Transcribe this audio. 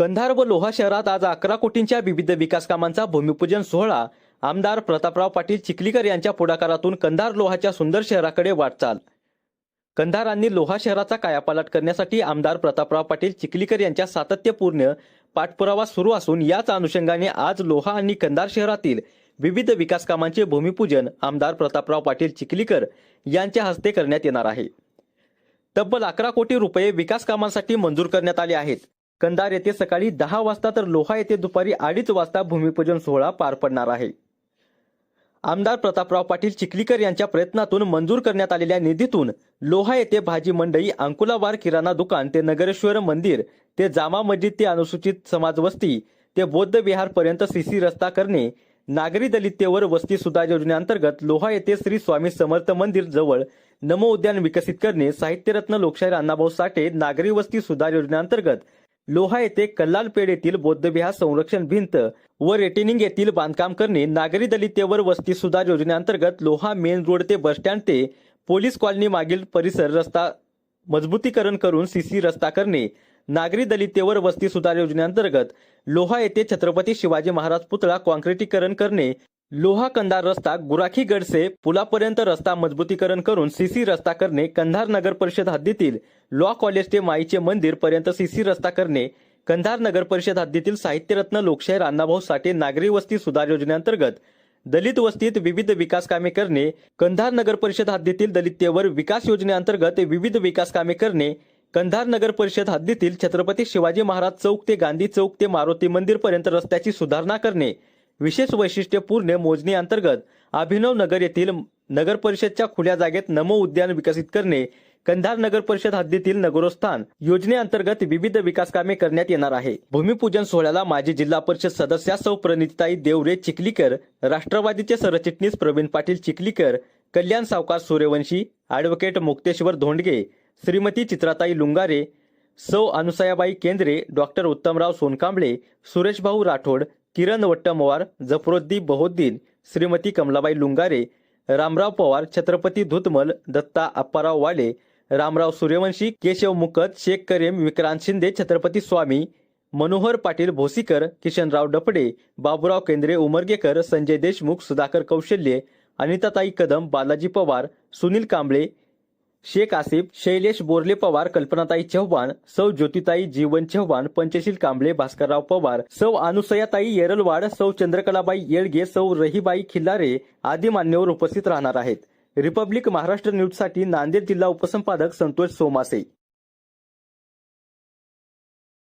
कंधार व लोहा शहरात आज अकरा कोटींच्या विविध विकास कामांचा भूमिपूजन सोहळा. आमदार प्रतापराव पाटील चिखलीकर यांच्या पुढाकारातून कंधार लोहाच्या सुंदर शहराकडे वाटचाल. कंधारांनी लोहा शहराचा कायापालट करण्यासाठी आमदार प्रतापराव पाटील चिखलीकर यांच्या सातत्यपूर्ण पाठपुरावा सुरू असून याच अनुषंगाने आज लोहा आणि कंधार शहरातील विविध विकास कामांचे भूमिपूजन आमदार प्रतापराव पाटील चिखलीकर यांच्या हस्ते करण्यात येणार आहे. तब्बल अकरा कोटी रुपये विकास कामांसाठी मंजूर करण्यात आले आहेत. कंधार येथे सकाळी दहा वाजता तर लोहा येथे दुपारी अडीच वाजता भूमिपूजन सोहळा पार पडणार आहे. आमदार प्रतापराव पाटील चिखलीकर यांच्या प्रयत्नातून मंजूर करण्यात आलेल्या निधीतून लोहा येथे भाजी मंडई अंकुलावार किराणा दुकान ते नगरेश्वर मंदिर ते जामा मस्जिद ते अनुसूचित समाज वस्ती ते बौद्ध विहार पर्यंत सीसी रस्ता करणे नागरी दलितेवर वस्ती सुधार योजनेअंतर्गत लोहा येथे श्री स्वामी समर्थ मंदिर जवळ नमो उद्यान विकसित करणे साहित्यरत्न लोकशाहीर अण्णाभाऊ साठे नागरी वस्ती सुधार योजनेअंतर्गत लोहा येथे कल्लालपेड येथील बौद्धविहार संरक्षण भिंत व रेटिनिंग येथील बांधकाम करणे नागरी दलितेवर वस्ती सुधार योजनेअंतर्गत लोहा मेन रोड ते बसस्टँड ते पोलीस कॉलनी मागील परिसर रस्ता मजबूतीकरण करून सीसी रस्ता करणे नागरी दलितेवर वस्ती सुधार योजनेअंतर्गत लोहा येथे छत्रपती शिवाजी महाराज पुतळा कॉन्क्रिटीकरण करणे लोहा कंधार रस्ता गुराखी गडसे पुलापर्यंत रस्ता मजबूतीकरण करून सीसी रस्ता करणे कंधार नगर परिषद हद्दीतील लॉ कॉलेज ते माईचे मंदिर पर्यंत सीसी रस्ता करणे कंधार नगर परिषद हद्दीतील साहित्यरत्न लोकशाहीर अण्णाभाऊ साठे नागरी वस्ती सुधार योजनेअंतर्गत दलित वस्तीत विविध विकास कामे करणे कंधार नगर परिषद हद्दीतील दलितेवर विकास योजनेअंतर्गत विविध विकास कामे करणे कंधार नगर परिषद हद्दीतील छत्रपती शिवाजी महाराज चौक ते गांधी चौक ते मारुती मंदिर पर्यंत रस्त्याची सुधारणा करणे विशेष वैशिष्ट्यपूर्ण मोजणी अंतर्गत अभिनव नगर येथील नगर परिषदच्या खुल्या जागेत नमो उद्यान विकसित करणे कंधार नगर परिषद हद्दीतील नगरोत्थान योजनेअंतर्गत विविध विकास कामे करण्यात येणार आहे. भूमिपूजन सोहळ्याला माजी जिल्हा परिषद सदस्या सौ प्रणिताई देवरे चिखलीकर राष्ट्रवादीचे सरचिटणीस प्रवीण पाटील चिखलीकर कल्याण सावकार सूर्यवंशी ॲडव्होकेट मुक्तेश्वर धोंडगे श्रीमती चित्राताई लुंगारे सौ अनुसयाबाई केंद्रे डॉक्टर उत्तमराव सोनकांबळे सुरेशभाऊ राठोड किरण वट्टमवार जफरोद्दी बहुद्दीन श्रीमती कमलाबाई लुंगारे रामराव पवार छत्रपती धुतमल दत्ता अप्पाराव वाले रामराव सूर्यवंशी केशव मुकत शेख करेम विक्रांत शिंदे छत्रपती स्वामी मनोहर पाटील भोसीकर किशनराव डपडे बाबुराव केंद्रे उमरगेकर संजय देशमुख सुधाकर कौशल्ये अनिताताई कदम बालाजी पवार सुनील कांबळे शेख आसिफ शैलेश बोरले पवार कल्पनाताई चव्हाण सौ ज्योतिताई जीवन चव्हाण पंचशील कांबळे भास्करराव पवार सौ अनुसयाताई येरलवाड सौ चंद्रकलाबाई येळगे सौ रहीबाई खिल्लारे आदी मान्यवर उपस्थित राहणार आहेत. रिपब्लिक महाराष्ट्र न्यूजसाठी नांदेड जिल्हा उपसंपादक संतोष सोमासे.